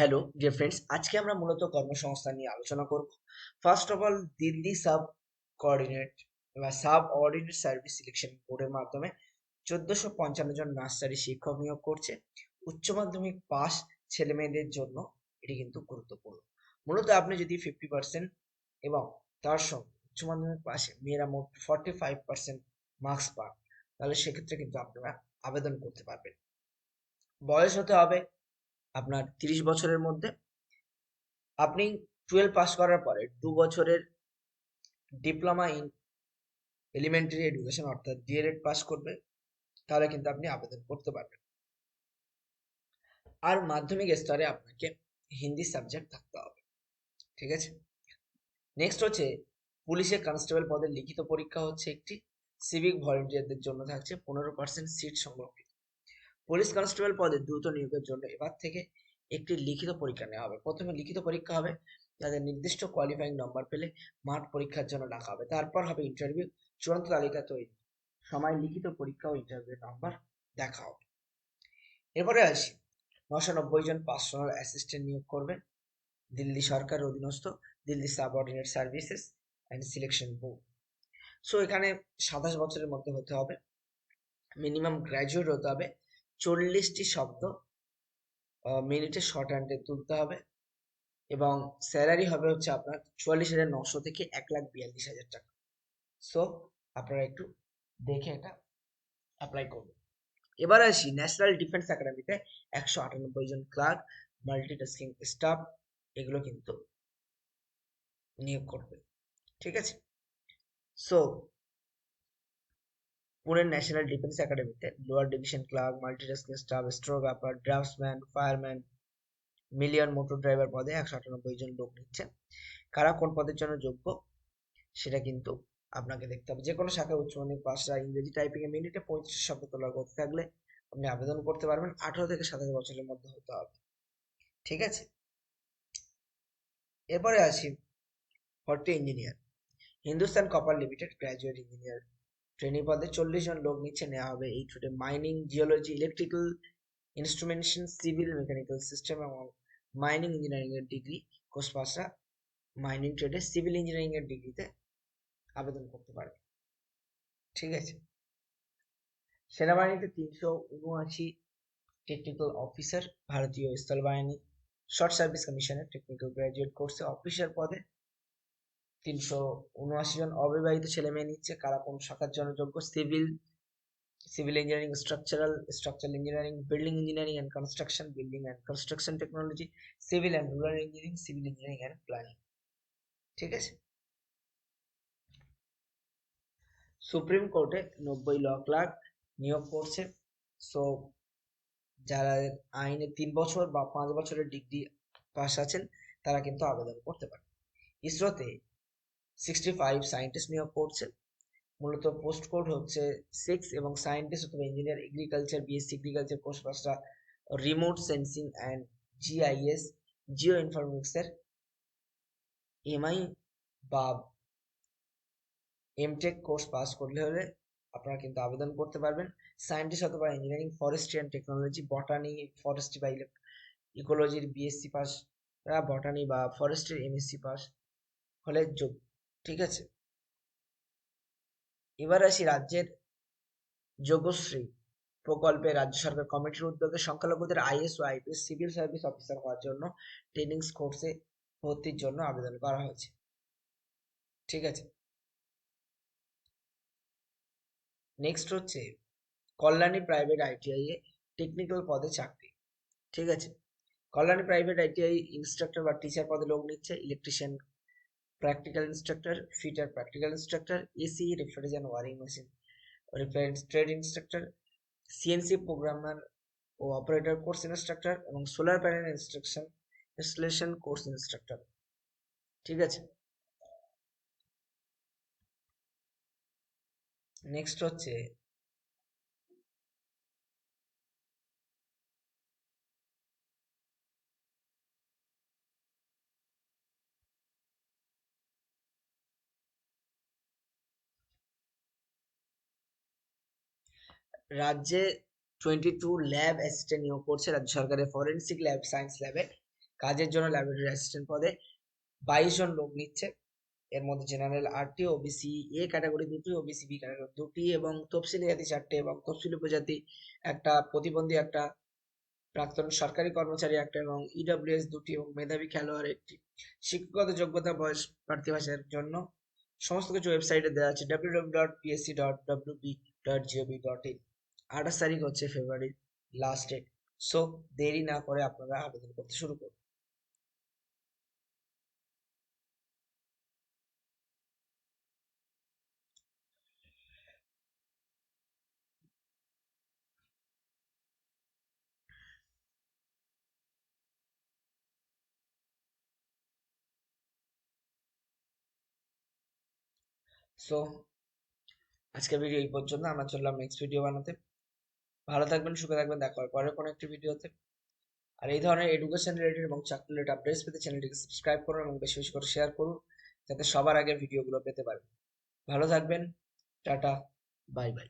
Hello dear friends আজকে আমরা মূলত কর্মসংস্থান নিয়ে আলোচনা করব। First of all Delhi sub coordinate বা সাব অর্ডিনেট সার্ভিস সিলেকশন বোর্ডের মাধ্যমে চোদ্দশো পঞ্চান্ন জন নার্সারি শিক্ষক নিয়োগ করছে। উচ্চ মাধ্যমিক পাস ছেলে মেয়েদের জন্য এটি কিন্তু গুরুত্বপূর্ণ। মূলত আপনি যদি ফিফটি পার্সেন্ট এবং তার সঙ্গে উচ্চ মাধ্যমিক পাশে মেয়েরা মোট ফর্টি ফাইভ পার্সেন্ট মার্কস পান, তাহলে সেক্ষেত্রে কিন্তু আপনারা আবেদন করতে পারবেন। বয়স হতে হবে আপনার তিরিশ বছরের মধ্যে। আপনি টুয়েলভ পাস করার পরে দু বছরের ডিপ্লোমা ইন এলিমেন্টারি এডুকেশন অর্থাৎ ডিএলএড পাস করবে, তাহলে কিন্তু আপনি আবেদন করতে পারবেন। আর মাধ্যমিক স্তরে আপনাকে হিন্দি সাবজেক্ট থাকতে হবে, ঠিক আছে? নেক্সট হচ্ছে পুলিশের কনস্টেবল পদের লিখিত পরীক্ষা হচ্ছে একটি সিভিক ভলেন্টিয়ারদের জন্য থাকছে, পনেরো পার্সেন্ট সিট সংরক্ষিত পুলিশ কনস্টেবল পদে দ্রুত নিয়োগের জন্য এবার থেকে একটি লিখিত পরীক্ষা নেওয়া হবে। প্রথমে লিখিত পরীক্ষা হবে যাদের নির্দিষ্ট কোয়ালিফাইং নম্বর পেলে মাঠ পরীক্ষার জন্য ডাকা হবে। তারপর হবে ইন্টারভিউ চূড়ান্ত তালিকা তৈরি। সময় লিখিত পরীক্ষা ও ইন্টারভিউ নাম্বার দেখা হবে। এরপরে আসি নশো নব্বই জন পার্সোনাল অ্যাসিস্ট্যান্ট নিয়োগ করবে। দিল্লি সরকার অধীনস্থ, Delhi subordinate services and selection board so এখানে সাতাশ বছরের মধ্যে হতে হবে। মিনিমাম গ্র্যাজুয়েট হতে হবে। চল্লিশটি শব্দ মিনিটে শর্ট হ্যান্ডে তুলতে হবে এবং স্যালারি হবে হচ্ছে আপনার চুয়াল্লিশ হাজার নশো থেকে এক লাখ বিয়াল্লিশ হাজার টাকা। সো আপনারা একটু দেখে এটা অ্যাপ্লাই করবেন। এবার আসি ন্যাশনাল ডিফেন্স একাডেমিতে একশো আটানব্বই জন ক্লার্ক মাল্টিটাস্কিং স্টাফ এগুলো কিন্তু নিয়োগ করবে। ঠিক আছে? সো পুনের ন্যাশনাল ডিফেন্স একাডেমিতে lower division clerk multitasking staff store ব্যাপার draftsman fireman million motor driver পদে একশো আটানব্বই জন লোক নিচ্ছে। কারা কোন পদের জন্য যোগ্য, সেটা কিন্তু আপনাকে দেখতে হবে। যে কোনো শাখায় উচ্চ মাধ্যমিক পাশরা ইংরেজি টাইপিং এ মিনিটে পঁয়ত্রিশ শব্দ তোলার গতি থাকলে আপনি আবেদন করতে পারবেন। আঠারো থেকে সাতাশ বছরের মধ্যে হতে হবে। ঠিক আছে? এরপরে আসি forty engineer, Hindustan copper limited graduate engineer training পদে চল্লিশ জন লোক নিচে নেওয়া হবে। এই ট্রেডে mining geology electrical instrumentation civil mechanical system এবং মাইনিং ইঞ্জিনিয়ারিং এর ডিগ্রি কোর্স পাসরা মাইনিং ট্রেডে সিভিল ইঞ্জিনিয়ারিং এর ডিগ্রিতে আবেদন করতে পারবে। ঠিক আছে? সেনাবাহিনীতে তিনশো উনআশি টেকনিক্যাল অফিসার ভারতীয় স্থলবাহিনী শর্ট সার্ভিস কমিশনের টেকনিক্যাল গ্র্যাজুয়েট কোর্সে অফিসার পদে তিনশো উনআশি জন অবিবাহিত ছেলে মেয়ে নিচ্ছে। কারা কোন শাখার জন্য যোগ্য civil civil engineering, structural structural engineering, building engineering and construction building and construction technology civil and rural engineering civil engineering and planning ঠিক আছে? সুপ্রিম কোর্টে নব্বই ল ক্লার্ক নিয়োগ করছে। সো, যারা আইনে তিন বছর বা পাঁচ বছরের ডিগ্রি পাস আছেন, তারা কিন্তু আবেদন করতে পারে ইসরোতে সিক্সটি ফাইভ সায়েন্টিস্ট নিয়োগ করছে। মূলত পোস্ট কোড হচ্ছে সিক্স এবং সায়েন্টিস্ট অথবা engineer agriculture BSc agriculture course পাসটা remote sensing and GIS geo ইনফরমেটিক্সের MI বা এমটেক কোর্স পাস করলে হলে আপনারা কিন্তু আবেদন করতে পারবেন। সায়েন্টিস্ট অথবা engineering forestry and technology botany forestry বা ইকোলজির বিএসসি পাস বটানি বা ফরেস্ট্রির এমএসসি পাস হলে যোগ ঠিক আছে? এবার আসি রাজ্যের যোগশ্রী প্রকল্পে রাজ্য সরকার কমিটির উদ্যোগে সংখ্যালঘুদের আইএস ও আইপিএস সিভিল সার্ভিস অফিসার হওয়ার জন্য ট্রেনিং কোর্সে ভর্তির জন্য আবেদন করা হয়েছে। ঠিক আছে? নেক্সট হচ্ছে কল্যাণী প্রাইভেট আইটিআই এ টেকনিক্যাল পদে চাকরি। ঠিক আছে? কল্যাণী প্রাইভেট আইটিআই ইনস্ট্রাক্টর বা টিচার পদে লোক নিচ্ছে electrician practical instructor fitter practical instructor AC refrigeration wiring machine repair trade instructor CNC programmer ও অপারেটর কোর্স ইনস্ট্রাক্টর এবং solar panel instruction installation course instructor ঠিক আছে? নেক্সট হচ্ছে রাজ্যে টোয়েন্টি টু ল্যাব অ্যাসিস্ট্যান্ট নিয়োগ করছে রাজ্য সরকারের ফরেন্সিক ল্যাব সায়েন্স ল্যাবে কাজের জন্য ল্যাবরেটরি অ্যাসিস্ট্যান্ট পদে বাইশ জন লোক নিচ্ছে। এর মধ্যে জেনারেল আটটি ওবিসি এ ক্যাটাগরি দুটি ওবিসি বি ক্যাটাগরি দুটি এবং তফসিলি জাতি চারটে এবং তফসিলি উপজাতি একটা প্রতিবন্ধী, একটা প্রাক্তন সরকারি কর্মচারী একটা এবং ইডব্লিউএস দুটি এবং মেধাবী খেলোয়াড় একটি। শিক্ষাগত যোগ্যতা বয়স প্রার্থী ভাষার জন্য। সমস্ত কিছু ওয়েবসাইটে দেওয়া আছে W dot PSC dot dot GOV dot in আঠাশ তারিখ হচ্ছে ফেব্রুয়ারির লাস্ট ডেট সো দেরি না করে আপনারা আবেদন করতে শুরু করুন। সো আজকের ভিডিও এই পর্যন্ত। আমরা চললাম নেক্সট ভিডিও বানাতে। ভালো থাকবেন, সুখে থাকবেন, দেখা হবে পরের কোনো একটি ভিডিওতে। আর এই ধরনের এডুকেশন রিলেটেড এবং চাকরি রিলেটেড আপডেটস পেতে চ্যানেলটিকে সাবস্ক্রাইব করুন এবং বেশি বেশি করে শেয়ার করুন, যাতে সবার আগে ভিডিওগুলো পেতে পারেন। ভালো থাকবেন, টাটা বাই বাই